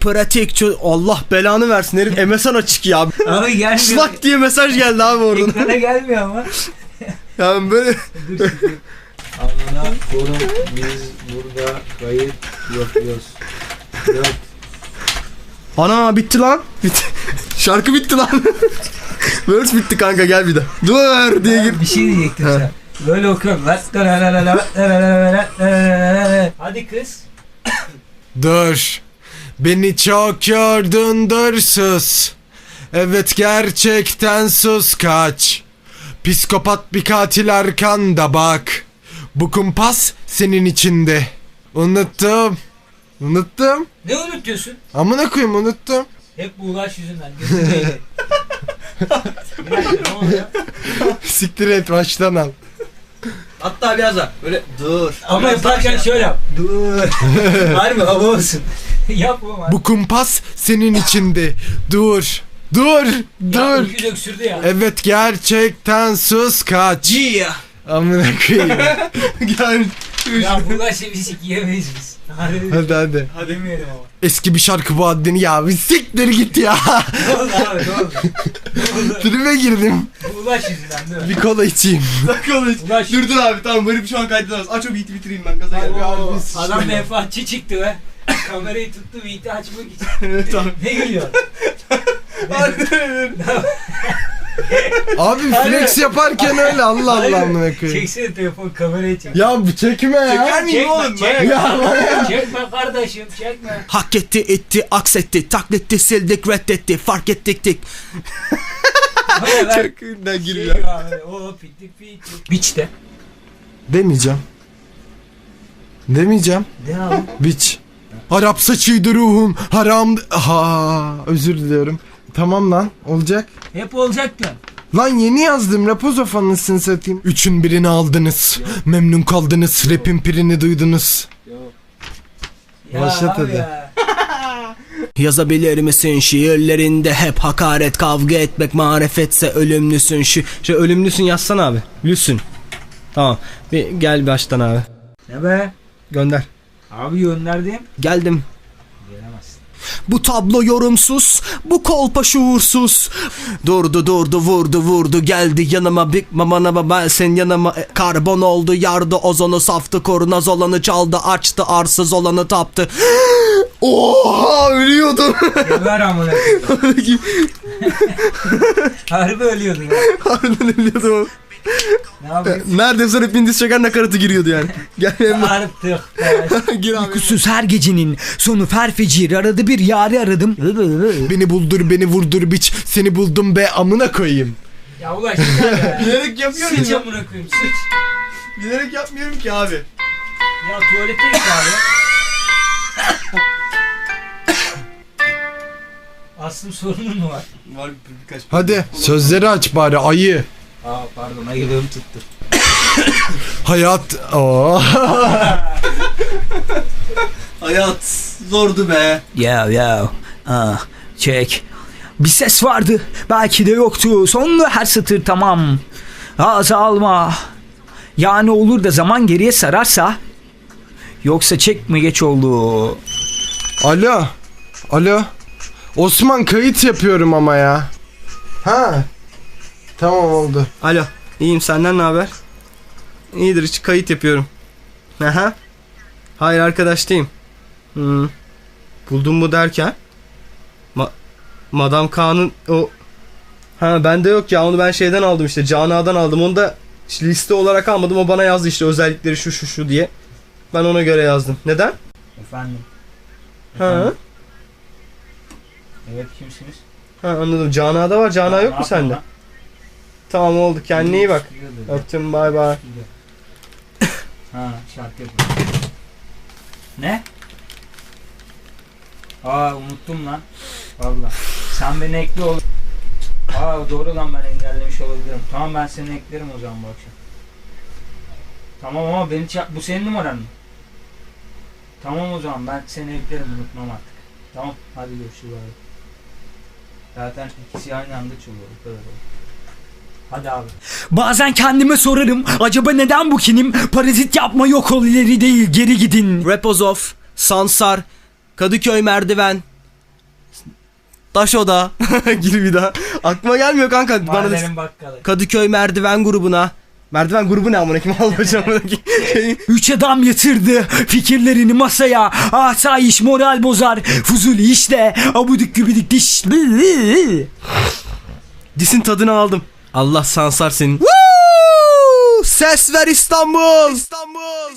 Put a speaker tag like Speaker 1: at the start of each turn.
Speaker 1: pratik Allah belanı versin herif MSN açık ya.
Speaker 2: Ama gelmiyor.
Speaker 1: Şlak diye mesaj geldi abi oradan.
Speaker 2: Ekrana gelmiyor ama.
Speaker 1: Yani böyle.
Speaker 2: Amına korum biz burada kayıt yapıyoruz. Dört.
Speaker 1: Ana bitti lan. Bitti. Şarkı bitti lan. Verse bitti kanka gel bir de. Dur diye gir.
Speaker 2: Bir şey diyecektim sen. Böyle okuyorum. Hadi kız.
Speaker 3: Dur. Beni çok yordun dur sus. Evet gerçekten sus kaç. Psikopat bir katil arkanda bak. Bu kumpas senin içinde. Unuttum. Unuttum.
Speaker 2: Ne unutuyorsun?
Speaker 3: Amına koyayım unuttum.
Speaker 2: Hep bu ulaş yüzünden. Gözün değdi.
Speaker 3: Siktir et baştan al.
Speaker 1: Hatta biraz daha böyle dur.
Speaker 2: Ama yaparken şöyle yap. Dur. Harbi hava olsun. yap oğlum hadi.
Speaker 3: Bu kumpas senin içinde. Dur. Dur.
Speaker 2: Ya,
Speaker 3: Dur.
Speaker 2: öküz öksürdü ya.
Speaker 3: Evet gerçekten sus kaç.
Speaker 1: Yeah.
Speaker 3: Amına koyayım.
Speaker 1: Gel.
Speaker 2: Ya bu ulaş bir sik yiyemeyiz biz. Harbi.
Speaker 3: hadi hadi.
Speaker 2: Demeyelim ama.
Speaker 3: Eski bir şarkı bu haddini ya. Bir siktir git ya.
Speaker 2: Ne oldu abi ne oldu? Ne oldu?
Speaker 3: Tribe girdim.
Speaker 2: Ulaş yüzünden değil mi?
Speaker 3: Bir kola içeyim.
Speaker 1: Konuş.
Speaker 2: Ulaş.
Speaker 1: Dur dur abi tamam bir şu an kaydedemez. Aç o beat'i bitireyim ben gaza gel.
Speaker 2: Oo,
Speaker 1: Abi, biz-
Speaker 2: Adam menfaatçi çıktı be. Kamerayı tuttu beat'i açmak için.
Speaker 1: tamam.
Speaker 2: ne gülüyor?
Speaker 3: Abi flex yaparken öyle Allah Allah amına koyayım.
Speaker 2: Çeksene telefon kamerayı çek.
Speaker 3: Ya bu çekme ya.
Speaker 1: Çeker miyim
Speaker 2: Çekme,
Speaker 1: oğlum?
Speaker 2: çekme.
Speaker 3: Ya
Speaker 2: Çekme kardeşim çekme.
Speaker 1: Hak etti etti aksetti takletti sildik reddetti fark ettik Çok
Speaker 2: Şey o pitik pitik. Biç de.
Speaker 3: Demeyeceğim. Demeyeceğim.
Speaker 2: De abi.
Speaker 3: Biç. Arap saçıydı ruhun haram. Ha özür diliyorum. Tamam lan olacak.
Speaker 2: Hep olacak ya.
Speaker 3: Lan yeni yazdım Rapozof anasını satayım. Üçün birini aldınız. Memnun kaldınız. Rapin pirini duydunuz.
Speaker 2: Ya
Speaker 3: Başlat hadi.
Speaker 2: ya.
Speaker 1: Yazabilir misin şiirlerinde hep hakaret kavga etmek marifetse ölümlüsün şu, şu ölümlüsün yazsana abi lüsün Tamam bir gel baştan abi
Speaker 2: Ne be?
Speaker 1: gönder
Speaker 2: Abi gönderdim.
Speaker 1: Geldim
Speaker 2: Gelemezsin.
Speaker 1: Bu tablo yorumsuz, bu kolpa şuursuz. Durdu durdu vurdu vurdu geldi yanıma Big Mama'na baba sen yanıma E, Karbon oldu yardı ozonu saftı kurnaz olanı çaldı açtı arsız olanı taptı. Oha ölüyordum.
Speaker 2: Geber amına. Harbi ölüyordun ya.
Speaker 1: Harbiden ölüyordum.
Speaker 2: Ne yapıyorsun?
Speaker 1: Neredeyse hep Hindis çeken nakaratı giriyordu yani. Gel hemen
Speaker 2: Artık.
Speaker 1: gir abi.
Speaker 4: Uykusuz her gecenin sonu ferfecir aradı bir yari aradım.
Speaker 3: Beni buldur beni vurdur biç. Seni buldum be amına koyayım.
Speaker 2: Ya ulaş yeter ya.
Speaker 1: Bilerek yapıyorum
Speaker 2: Sıç
Speaker 1: ya.
Speaker 2: amına koyayım sıç.
Speaker 1: Bilerek yapmıyorum ki abi.
Speaker 2: Ya tuvalete git abi. Aslım sorunun mu var?
Speaker 1: Var bir- birkaç.
Speaker 3: Hadi sözleri aç bari ayı.
Speaker 2: Aa pardon ayılığım tuttu.
Speaker 3: Hayat. Oo.
Speaker 1: Hayat zordu be.
Speaker 4: Ya ya. Ah, çek. Bir ses vardı. Belki de yoktu. Sonlu her satır tamam. Ağza alma. Yani olur da zaman geriye sararsa. Yoksa çek mi geç oldu.
Speaker 3: Alo. Alo. Osman kayıt yapıyorum ama ya. Ha. Tamam oldu.
Speaker 1: Alo. İyiyim senden ne haber? İyidir hiç kayıt yapıyorum. Aha. Hayır arkadaş değilim. Hmm. Buldum mu derken? Ma Madame Kaan'ın o... Ha bende yok ya onu ben şeyden aldım işte Cana'dan aldım onu da işte liste olarak almadım o bana yazdı işte özellikleri şu şu şu diye. Ben ona göre yazdım. Neden?
Speaker 2: Efendim.
Speaker 1: Ha,
Speaker 2: Evet kimsiniz?
Speaker 1: ha anladım. Cana'da var. Cana
Speaker 2: Ya,
Speaker 1: yok mu sende? Tamam oldu. Kendine iyi bak. Öptüm bay bay.
Speaker 2: Ha şarkı yapıyor. Ne? Aa unuttum lan. Valla. Sen beni ekle ol. Aa doğru lan ben engellemiş olabilirim. Tamam ben seni eklerim o zaman bu akşam. Tamam ama beni ça- bu senin numaran mı? Tamam o zaman ben seni eklerim unutmam artık. Tamam hadi görüşürüz abi. Zaten ikisi aynı anda çalıyor o kadar. Hadi abi.
Speaker 4: Bazen kendime sorarım. Acaba neden bu kinim? Parazit yapma yok ol ileri değil geri gidin.
Speaker 1: Repozov, Sansar, Kadıköy Merdiven, Taş oda. Gir bir daha. Aklıma gelmiyor kanka. Bana da
Speaker 5: Mahallenin bakkalı.
Speaker 1: Kadıköy merdiven grubuna. Merdiven grubu ne amına kim alacağım şey.
Speaker 2: Üç adam yatırdı fikirlerini masaya. Asayiş moral bozar. Fuzuli işte. Abudik gübidik diş.
Speaker 1: Disin tadını aldım. Allah sansar senin. Ses ver İstanbul. İstanbul.